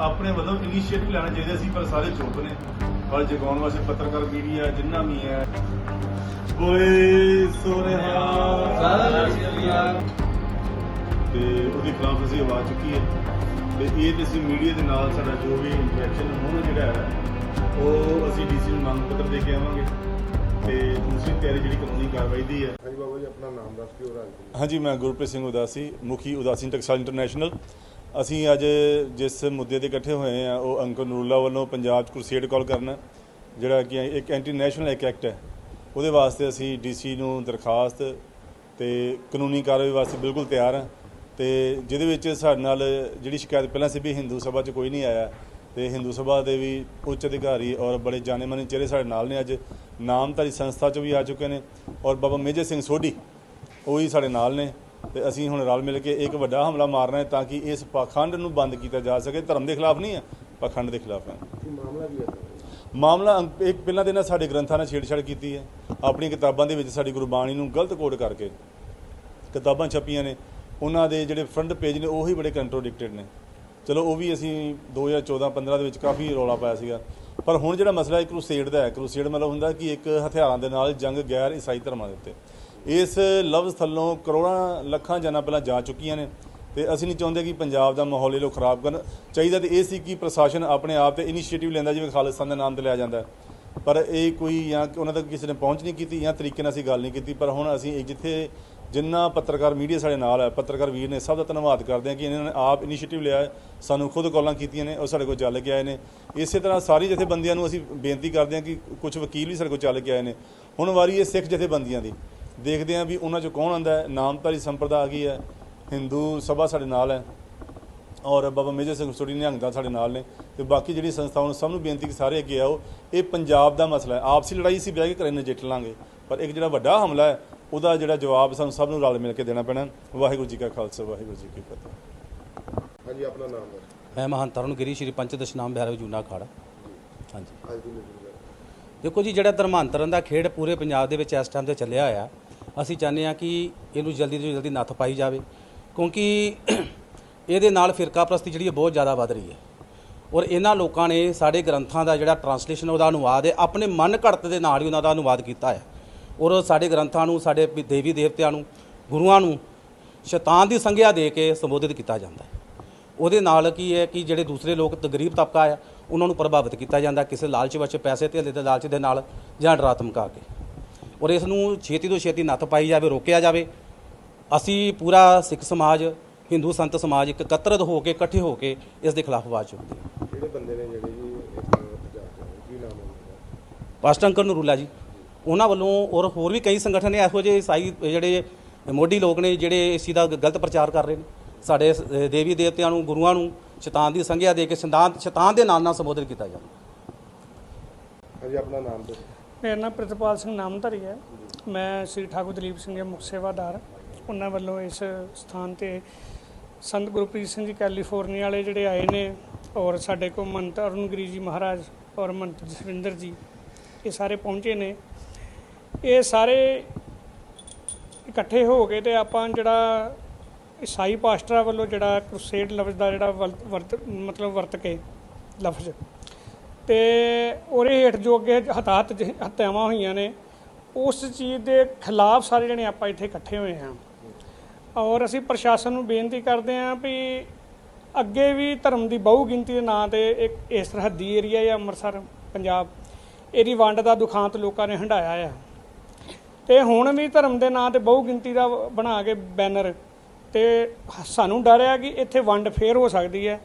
ਆਪਣੇ ਵੱਲੋਂ ਇਨੀਸ਼ੀਏਟਿਵ ਲੈਣਾ ਚਾਹੀਦਾ ਸੀ ਪਰ ਸਾਰੇ ਚੁੱਪ ਨੇ। ਪਰ ਜਗਾਉਣ ਵਾਸਤੇ ਪੱਤਰਕਾਰ ਮੀਡੀਆ ਜਿੰਨਾ ਵੀ ਹੈ। ਓਏ ਸੋਨਿਹਾ। ਤੇ ਉਹਦੇ ਖਿਲਾਫ ਅਸੀਂ ਆਵਾਜ਼ ਚੁੱਕੀ ਹੈ। ਤੇ ਇਹ ਤੇ ਅਸੀਂ ਮੀਡੀਆ ਦੇ ਨਾਲ ਸਾਡਾ ਜੋ ਵੀ ਇੰਟਰੈਕਸ਼ਨ ਹੁਣ ਜਿਹੜਾ ਹੈ ਉਹ ਅਸੀਂ ਡੀਸੀ ਨੂੰ ਮੰਗ ਪੱਤਰ ਦੇ ਕੇ ਆਵਾਂਗੇ। ਤੇ ਦੂਸਰੀ ਤਿਆਰੀ ਜਿਹੜੀ ਕਾਨੂੰਨੀ ਕਾਰਵਾਈ ਦੀ ਹੈ। ਹਾਂਜੀ ਬਾਬਾ ਜੀ ਆਪਣਾ ਨਾਮ ਦੱਸ ਜੀ ਹਾਂਜੀ ਮੈਂ ਗੁਰਪ੍ਰੀਤ ਸਿੰਘ ਉਦਾਸੀ ਮੁਖੀ ਉਦਾਸੀ ਟੈਕਸਟਾਈਲ ਇੰਟਰਨੈਸ਼ਨਲ। ਅਸੀਂ ਅੱਜ ਜਿਸ ਮੁੱਦੇ ਤੇ ਇਕੱਠੇ ਹੋਏ ਆ ਉਹ ਅੰਕਰ ਨੂਰੁੱਲਾ ਵੱਲੋਂ ਪੰਜਾਬ 'ਚ ਕ੍ਰੂਸੇਡ ਕਾਲ ਕਰਨਾ, ਜਿਹੜਾ ਕਿ ਇੱਕ ਐਂਟੀ ਨੈਸ਼ਨਲ ਇੱਕ ਐਕਟ ਹੈ। ਉਹਦੇ ਵਾਸਤੇ ਅਸੀਂ ਡੀਸੀ ਨੂੰ ਦਰਖਾਸਤ ਤੇ ਕਾਨੂੰਨੀ ਕਾਰਵਾਈ ਵਾਸਤੇ ਬਿਲਕੁਲ ਤਿਆਰ ਹਾਂ ਤੇ ਜਿਹਦੇ ਵਿੱਚ ਸਾਡੇ ਨਾਲ ਜਿਹੜੀ ਸ਼ਿਕਾਇਤ ਪਹਿਲਾਂ ਸੀ ਵੀ ਹਿੰਦੂ ਸਭਾ 'ਚ ਕੋਈ ਨਹੀਂ ਆਇਆ, ਤੇ ਹਿੰਦੂ ਸਭਾ ਦੇ ਵੀ ਉੱਚ ਅਧਿਕਾਰੀ ਔਰ ਬੜੇ ਜਾਣੇ-ਮਾਨੇ ਚਿਹਰੇ ਸਾਡੇ ਨਾਲ ਨੇ ਅੱਜ। ਨਾਮਧਾਰੀ ਸੰਸਥਾ 'ਚ ਵੀ ਆ ਚੁੱਕੇ ਨੇ ਔਰ ਬਾਬਾ ਮੇਜਰ ਸਿੰਘ ਸੋਢੀ, ਉਹ ਹੀ ਸਾਡੇ ਨਾਲ ਨੇ। ਤੇ ਅਸੀਂ ਹੁਣ ਰਲ ਮਿਲ ਕੇ ਇੱਕ ਵੱਡਾ ਹਮਲਾ ਮਾਰਨਾ ਹੈ ਤਾਂ ਕਿ ਇਸ ਪਾਖੰਡ ਨੂੰ ਬੰਦ ਕੀਤਾ ਜਾ ਸਕੇ। ਧਰਮ ਦੇ ਖਿਲਾਫ ਨਹੀਂ ਹੈ ਪਾਖੰਡ ਦੇ ਖਿਲਾਫ ਹੈ। ਕੀ ਮਾਮਲਾ ਵੀ ਹੈ? ਮਾਮਲਾ ਇੱਕ ਪਹਿਲਾਂ ਦੇ ਨਾਲ ਸਾਡੇ ਗ੍ਰੰਥਾਂ ਨਾਲ ਛੇੜਛਾੜ ਕੀਤੀ ਹੈ। ਆਪਣੀ ਕਿਤਾਬਾਂ ਦੇ ਵਿੱਚ ਸਾਡੀ ਗੁਰਬਾਣੀ ਨੂੰ ਗਲਤ ਕੋਡ ਕਰਕੇ ਕਿਤਾਬਾਂ ਛਪੀਆਂ ਨੇ। ਉਹਨਾਂ ਦੇ ਜਿਹੜੇ ਫਰੰਟ ਪੇਜ ਨੇ ਉਹੀ ਬੜੇ ਕੰਟਰੋਡਿਕਟਡ ਨੇ। ਚਲੋ ਉਹ ਵੀ ਅਸੀਂ 2014-15 ਦੇ ਵਿੱਚ ਕਾਫੀ ਰੌਲਾ ਪਾਇਆ ਸੀਗਾ। ਪਰ ਹੁਣ ਜਿਹੜਾ ਮਸਲਾ ਹੈ ਕਰੂਸੇਡ ਦਾ ਹੈ। ਕਰੂਸੇਡ ਮਤਲਬ ਹੁੰਦਾ ਕਿ ਇੱਕ ਹਥਿਆਰਾਂ ਦੇ ਨਾਲ ਜੰਗ ਗੈਰ ਈਸਾਈ ਧਰਮਾਂ ਦੇ ਉੱਤੇ। ਇਸ ਲਫ਼ਜ਼ ਥੱਲੋਂ ਕਰੋੜਾਂ ਲੱਖਾਂ ਜਾਨਾਂ ਪਹਿਲਾਂ ਜਾ ਚੁੱਕੀਆਂ ਨੇ ਤੇ ਅਸੀਂ ਨਹੀਂ ਚਾਹੁੰਦੇ ਕਿ ਪੰਜਾਬ ਦਾ ਮਾਹੌਲ ਇਹ ਲੋਕ ਖਰਾਬ ਕਰਨ। ਚਾਹੀਦਾ ਤੇ ਇਹ ਸੀ ਕਿ ਪ੍ਰਸ਼ਾਸਨ ਆਪਣੇ ਆਪ ਤੇ ਇਨੀਸ਼ੀਏਟਿਵ ਲੈਂਦਾ ਜਿਵੇਂ ਖਾਲਿਸਤਾਨ ਦੇ ਨਾਮ ਤੇ ਲਿਆ ਜਾਂਦਾ ਪਰ ਇਹ ਕੋਈ ਜਾਂ ਉਹਨਾਂ ਤੱਕ ਕਿਸੇ ਨੇ ਪਹੁੰਚ ਨਹੀਂ ਕੀਤੀ ਜਾਂ ਤਰੀਕੇ ਨਾਲ ਅਸੀਂ ਗੱਲ ਨਹੀਂ ਕੀਤੀ, ਪਰ ਹੁਣ ਅਸੀਂ ਇਹ ਜਿੱਥੇ ਜਿੰਨਾ ਪੱਤਰਕਾਰ ਮੀਡੀਆ ਸਾਡੇ ਨਾਲ ਹੈ, ਪੱਤਰਕਾਰ ਵੀਰ ਨੇ ਸਭ ਦਾ ਧੰਨਵਾਦ ਕਰਦੇ ਹਾਂ ਕਿ ਇਹਨਾਂ ਨੇ ਆਪ ਇਨੀਸ਼ੀਏਟਿਵ ਲਿਆ ਸਾਨੂੰ ਖੁਦ ਕਾਲਾਂ ਕੀਤੀਆਂ ਨੇ, ਉਹ ਸਾਡੇ ਕੋਲ ਚੱਲ ਕੇ ਆਏ ਨੇ। ਇਸੇ ਤਰ੍ਹਾਂ ਸਾਰੀ ਜਥੇਬੰਦੀਆਂ ਨੂੰ ਅਸੀਂ ਬੇਨਤੀ ਕਰਦੇ ਹਾਂ ਕਿ ਕੁਝ ਵਕੀਲ ਵੀ ਸਾਡੇ ਕੋਲ ਚੱਲ ਕੇ ਆਏ ਨੇ। ਹੁਣ ਵਾਰੀ ਇਹ ਸਿੱਖ ਜਥੇਬੰਦੀਆਂ ਦੀ। ਦੇਖਦੇ ਹਾਂ ਵੀ ਉਹਨਾਂ ਚੋਂ ਕੌਣ ਆਂਦਾ ਹੈ। ਨਾਮਧਾਰੀ ਸੰਪਰਦਾ ਆ ਗਈ ਹੈ। ਹਿੰਦੂ ਸਭਾ ਸਾਡੇ ਨਾਲ ਹੈ ਔਰ ਬਾਬਾ ਮੇਜਰ ਸਿੰਘ ਸਟੋਡੀ ਨਿਹੰਗ ਦਾ ਸਾਡੇ ਨਾਲ ਨੇ ਤੇ ਬਾਕੀ ਜਿਹੜੀ ਸੰਸਥਾਵਾਂ ਨੂੰ ਸਭ ਨੂੰ ਬੇਨਤੀ ਕਿ ਸਾਰੇ ਅੱਗੇ ਆਓ। ਇਹ ਪੰਜਾਬ ਦਾ ਮਸਲਾ ਹੈ। ਆਪਸੀ ਲੜਾਈ ਸੀ ਬਹਿ ਕੇ ਘਰੇ ਨਜਿੱਠ ਲਾਂਗੇ। ਪਰ ਇੱਕ ਜਿਹੜਾ ਵੱਡਾ ਹਮਲਾ ਹੈ ਉਹਦਾ ਜਿਹੜਾ ਜਵਾਬ ਸਾਨੂੰ ਸਭ ਨੂੰ ਰਲ ਮਿਲ ਕੇ ਦੇਣਾ ਪੈਣਾ ਵਾਹਿਗੁਰੂ ਜੀ ਕਾ ਖਾਲਸਾ ਵਾਹਿਗੁਰੂ ਜੀ ਕੀ ਫਤਿਹ। ਹਾਂਜੀ ਆਪਣਾ ਨਾਮ ਦੱਸ। ਮੈਂ ਮਹੰਤ ਅਰੁਣਗਿਰੀ ਸ਼੍ਰੀ ਪੰਚਦਸ਼ਨਾਮ ਬਿਹਾਰ ਜੂਨਾ ਅਖਾੜਾ। ਹਾਂਜੀ। ਦੇਖੋ ਜੀ ਜਿਹੜਾ ਧਰਮਾਂਤਰਨ ਦਾ ਖੇਡ ਪੂਰੇ ਪੰਜਾਬ ਦੇ ਵਿੱਚ ਇਸ ਟਾਈਮ ਤੇ ਚੱਲਿਆ ਹੋਇਆ ਅਸੀਂ ਚਾਹੁੰਦੇ ਹਾਂ ਕਿ ਇਹਨੂੰ ਜਲਦੀ ਤੋਂ ਜਲਦੀ ਨੱਥ ਪਾਈ ਜਾਵੇ, ਕਿਉਂਕਿ ਇਹਦੇ ਨਾਲ ਫਿਰਕਾ ਪ੍ਰਸਤੀ ਜਿਹੜੀ ਹੈ ਬਹੁਤ ਜ਼ਿਆਦਾ ਵੱਧ ਰਹੀ ਹੈ। ਔਰ ਇਹਨਾਂ ਲੋਕਾਂ ਨੇ ਸਾਡੇ ਗ੍ਰੰਥਾਂ ਦਾ ਜਿਹੜਾ ਟਰਾਂਸਲੇਸ਼ਨ ਉਹਦਾ ਅਨੁਵਾਦ ਹੈ, ਆਪਣੇ ਮਨ ਘੜਤ ਦੇ ਨਾਲ ਹੀ ਉਹਨਾਂ ਦਾ ਅਨੁਵਾਦ ਕੀਤਾ ਹੈ। ਔਰ ਸਾਡੇ ਗ੍ਰੰਥਾਂ ਨੂੰ, ਸਾਡੇ ਦੇਵੀ ਦੇਵਤਿਆਂ ਨੂੰ, ਗੁਰੂਆਂ ਨੂੰ ਸ਼ੈਤਾਨ ਦੀ ਸੰਗਿਆ ਦੇ ਕੇ ਸੰਬੋਧਿਤ ਕੀਤਾ ਜਾਂਦਾ ਹੈ। ਉਹਦੇ ਨਾਲ ਕੀ ਹੈ ਕਿ ਜਿਹੜੇ ਦੂਸਰੇ ਲੋਕ ਤੇ, ਗਰੀਬ ਤਬਕਾ ਆ, ਉਹਨਾਂ ਨੂੰ ਪ੍ਰਭਾਵਿਤ ਕੀਤਾ ਜਾਂਦਾ, ਕਿਸੇ ਲਾਲਚ ਵਿੱਚ ਪੈਸੇ ਧੇਲੇ ਦੇ ਲਾਲਚ ਦੇ ਨਾਲ ਜਾਂ ਡਰਾ ਧਮਕਾ ਕੇ। ਔਰ ਇਸ ਨੂੰ ਛੇਤੀ ਤੋਂ ਛੇਤੀ ਨੱਥ ਪਾਈ ਜਾਵੇ ਰੋਕਿਆ ਜਾਵੇ। ਅਸੀਂ ਪੂਰਾ ਸਿੱਖ ਸਮਾਜ ਹਿੰਦੂ ਸੰਤ ਸਮਾਜ ਇੱਕ ਇਕੱਤਰਤ ਹੋ ਕੇ ਇਕੱਠੇ ਹੋ ਕੇ ਇਸ ਦੇ ਖਿਲਾਫ ਆਵਾਜ਼ ਚੁੱਕਦੇ ਹਾਂ। ਜਿਹੜੇ ਬੰਦੇ ਨੇ ਜਿਹੜੇ ਜੀ ਜਾ ਕੇ ਨਾਮ ਹੈ ਅੰਕਰ ਨਰੂਲਾ ਜੀ। ਉਹਨਾਂ ਵੱਲੋਂ ਔਰ ਹੋਰ ਵੀ ਕਈ ਸੰਗਠਨ ਨੇ ਇਹੋ ਜਿਹੇ ਈਸਾਈ ਜਿਹੜੇ ਮੋਢੀ ਲੋਕ ਨੇ ਜਿਹੜੇ ਇਸ ਦਾ ਗਲਤ ਪ੍ਰਚਾਰ ਕਰ ਰਹੇ ਨੇ। ਸਾਡੇ ਦੇਵੀ ਦੇਵਤਿਆਂ ਨੂੰ ਗੁਰੂਆਂ ਨੂੰ ਸ਼ੈਤਾਨ ਦੀ ਸੰਗਿਆ ਦੇ ਕੇ ਸ਼ੈਤਾਨ ਸ਼ੈਤਾਨ ਦੇ ਨਾਲ ਨਾਲ ਸੰਬੋਧਨ ਕੀਤਾ ਜਾਂਦਾ ਹਾਂਜੀ ਆਪਣਾ ਨਾਮ ਦੱਸ। ਮੇਰਾ ਨਾਮ ਪ੍ਰਿਤਪਾਲ ਸਿੰਘ ਨਾਮਧਾਰੀ ਹੈ। ਮੈਂ ਸ੍ਰੀ ਠਾਕੁਰ ਦਲੀਪ ਸਿੰਘ ਦੇ ਮੁੱਖ ਸੇਵਾਦਾਰ। ਉਹਨਾਂ ਵੱਲੋਂ ਇਸ ਸਥਾਨ ਤੇ ਸੰਤ ਗੁਰਪ੍ਰੀਤ ਸਿੰਘ ਜੀ ਕੈਲੀਫੋਰਨੀਆ ਵਾਲੇ ਜਿਹੜੇ ਆਏ ਨੇ ਔਰ ਸਾਡੇ ਕੋਲ ਮੰਤ ਅਰੁਣਗਿਰੀ ਜੀ ਮਹਾਰਾਜ ਔਰ ਮੰਤ ਜਸਵਿੰਦਰ ਜੀ, ਇਹ ਸਾਰੇ ਪਹੁੰਚੇ ਨੇ। ਇਹ ਸਾਰੇ ਇਕੱਠੇ ਹੋ ਕੇ ਤੇ ਆਪਾਂ ਜਿਹੜਾ ਈਸਾਈ ਪਾਸਟਰਾਂ ਵੱਲੋਂ ਜਿਹੜਾ ਕ੍ਰੂਸੇਡ ਲਫ਼ਜ਼ ਦਾ ਜਿਹੜਾ ਵਰਤ- ਵਰਤ, ਮਤਲਬ ਵਰਤ ਕੇ ਲਫ਼ਜ਼ ਤੇ ਉਹਦੇ ਹੇਠ ਜੋ ਅੱਗੇ ਹਤਾਹਤ ਜ- ਹੱਤਿਆਵਾਂ ਹੋਈਆਂ ਨੇ, ਉਸ ਚੀਜ਼ ਦੇ ਖਿਲਾਫ ਸਾਰੇ ਜਣੇ ਆਪਾਂ ਇੱਥੇ ਇਕੱਠੇ ਹੋਏ ਹਾਂ। ਔਰ ਅਸੀਂ ਪ੍ਰਸ਼ਾਸਨ ਨੂੰ ਬੇਨਤੀ ਕਰਦੇ ਹਾਂ ਵੀ ਅੱਗੇ ਵੀ ਧਰਮ ਦੀ ਬਹੁ ਗਿਣਤੀ ਦੇ ਨਾਂ ਤੇ ਇੱਕ ਇਸ ਸਰਹੱਦੀ ਏਰੀਆ ਹੈ ਅੰਮ੍ਰਿਤਸਰ, ਪੰਜਾਬ, ਇਹਦੀ ਵੰਡ ਦਾ ਦੁਖਾਂਤ ਲੋਕਾਂ ਨੇ ਹੰਢਾਇਆ ਆ। ਤੇ ਹੁਣ ਵੀ ਧਰਮ ਦੇ ਨਾਂ ਤੇ ਬਹੁ ਗਿਣਤੀ ਦਾ ਬਣਾ ਕੇ ਬੈਨਰ ਤੇ ਸਾਨੂੰ ਡਰ ਆ ਕਿ ਇੱਥੇ ਵੰਡ ਫੇਰ ਹੋ ਸਕਦੀ ਹੈ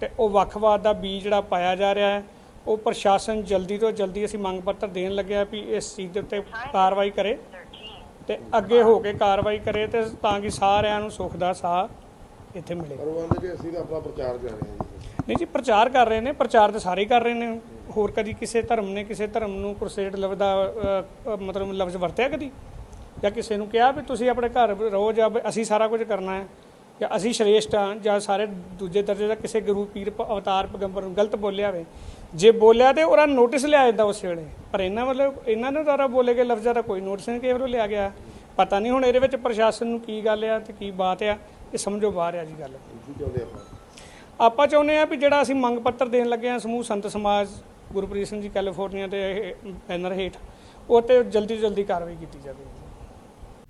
ਤੇ ਉਹ ਵੱਖਵਾਦ ਦਾ ਬੀਜ ਜਿਹੜਾ ਪਾਇਆ ਜਾ ਰਿਹਾ ਹੈ। ਉਹ ਪ੍ਰਸ਼ਾਸਨ ਜਲਦੀ ਤੋਂ ਜਲਦੀ ਅਸੀਂ ਮੰਗ ਪੱਤਰ ਦੇਣ ਲੱਗਿਆ ਵੀ ਇਸ ਚੀਜ਼ ਦੇ ਉੱਤੇ ਕਾਰਵਾਈ ਕਰੇ ਤੇ ਅੱਗੇ ਹੋ ਕੇ ਕਾਰਵਾਈ ਕਰੇ ਤੇ ਤਾਂ ਕਿ ਸਾਰਿਆਂ ਨੂੰ ਸੁੱਖ ਦਾ ਸਾਹ ਇੱਥੇ ਮਿਲੇ। ਪਰ ਉਹ ਕਹਿੰਦੇ ਕਿ ਅਸੀਂ ਤਾਂ ਆਪਣਾ ਪ੍ਰਚਾਰ ਕਰ ਰਹੇ ਹਾਂ ਜੀ। ਨਹੀਂ ਜੀ ਪ੍ਰਚਾਰ ਕਰ ਰਹੇ ਨੇ ਪ੍ਰਚਾਰ ਤਾਂ ਸਾਰੇ ਕਰ ਰਹੇ ਨੇ। ਹੋਰ ਕਦੀ ਕਿਸੇ ਧਰਮ ਨੇ ਕਿਸੇ ਧਰਮ ਨੂੰ ਕ੍ਰੂਸੇਡ ਲਫ਼ਜ਼ ਦਾ ਮਤਲਬ ਲਫ਼ਜ਼ ਵਰਤਿਆ ਕਦੀ? ਜਾਂ ਕਿਸੇ ਨੂੰ ਕਿਹਾ ਵੀ ਤੁਸੀਂ ਆਪਣੇ ਘਰ ਰਹੋ ਜਾਂ ਵੀ ਅਸੀਂ ਸਾਰਾ ਕੁਝ ਕਰਨਾ ਹੈ? ਜਾਂ ਅਸੀਂ ਸ਼੍ਰੇਸ਼ਟ ਹਾਂ ਜਾਂ ਸਾਰੇ ਦੂਜੇ ਦਰਜੇ ਦਾ ਕਿਸੇ ਗੁਰੂ, ਪੀਰ, ਪ- ਅਵਤਾਰ, ਪੈਗੰਬਰ ਨੂੰ ਗਲਤ ਬੋਲਿਆ ਹੋਵੇ ਜੇ ਬੋਲਿਆ ਤੇ ਉਹਦਾ ਨੋਟਿਸ ਲਿਆ ਜਾਂਦਾ ਉਸ ਵੇਲੇ। ਪਰ ਇਹਨਾਂ ਵੱਲੋਂ, ਇਹਨਾਂ ਨੇ ਦੁਆਰਾ ਬੋਲੇ ਗਏ ਲਫ਼ਜ਼ਾਂ ਦਾ ਕੋਈ ਨੋਟਿਸ ਨਹੀਂ, ਕਿਸੇ ਵੱਲੋਂ ਲਿਆ ਗਿਆ। ਪਤਾ ਨਹੀਂ ਹੁਣ ਇਹਦੇ ਵਿੱਚ ਪ੍ਰਸ਼ਾਸਨ ਨੂੰ ਕੀ ਗੱਲ ਆ ਤੇ ਕੀ ਬਾਤ ਆ, ਇਹ ਸਮਝੋ ਬਾਹਰ ਆ ਜੀ ਗੱਲ। ਕੀ ਚਾਹੁੰਦੇ ਆਪਾਂ ਆਪਾਂ ਚਾਹੁੰਦੇ ਆ ਵੀ ਜਿਹੜਾ ਅਸੀਂ ਮੰਗ ਪੱਤਰ ਦੇਣ ਲੱਗੇ ਆ ਸਮੂਹ ਸੰਤ ਸਮਾਜ, ਗੁਰਪ੍ਰੀਤ ਸਿੰਘ ਜੀ ਕੈਲੀਫੋਰਨੀਆ ਦੇ ਇਹ ਬੈਨਰ ਹੇਠ, ਉਹ ਤੇ ਜਲਦੀ ਤੋਂ ਜਲਦੀ ਕਾਰਵਾਈ ਕੀਤੀ ਜਾਵੇ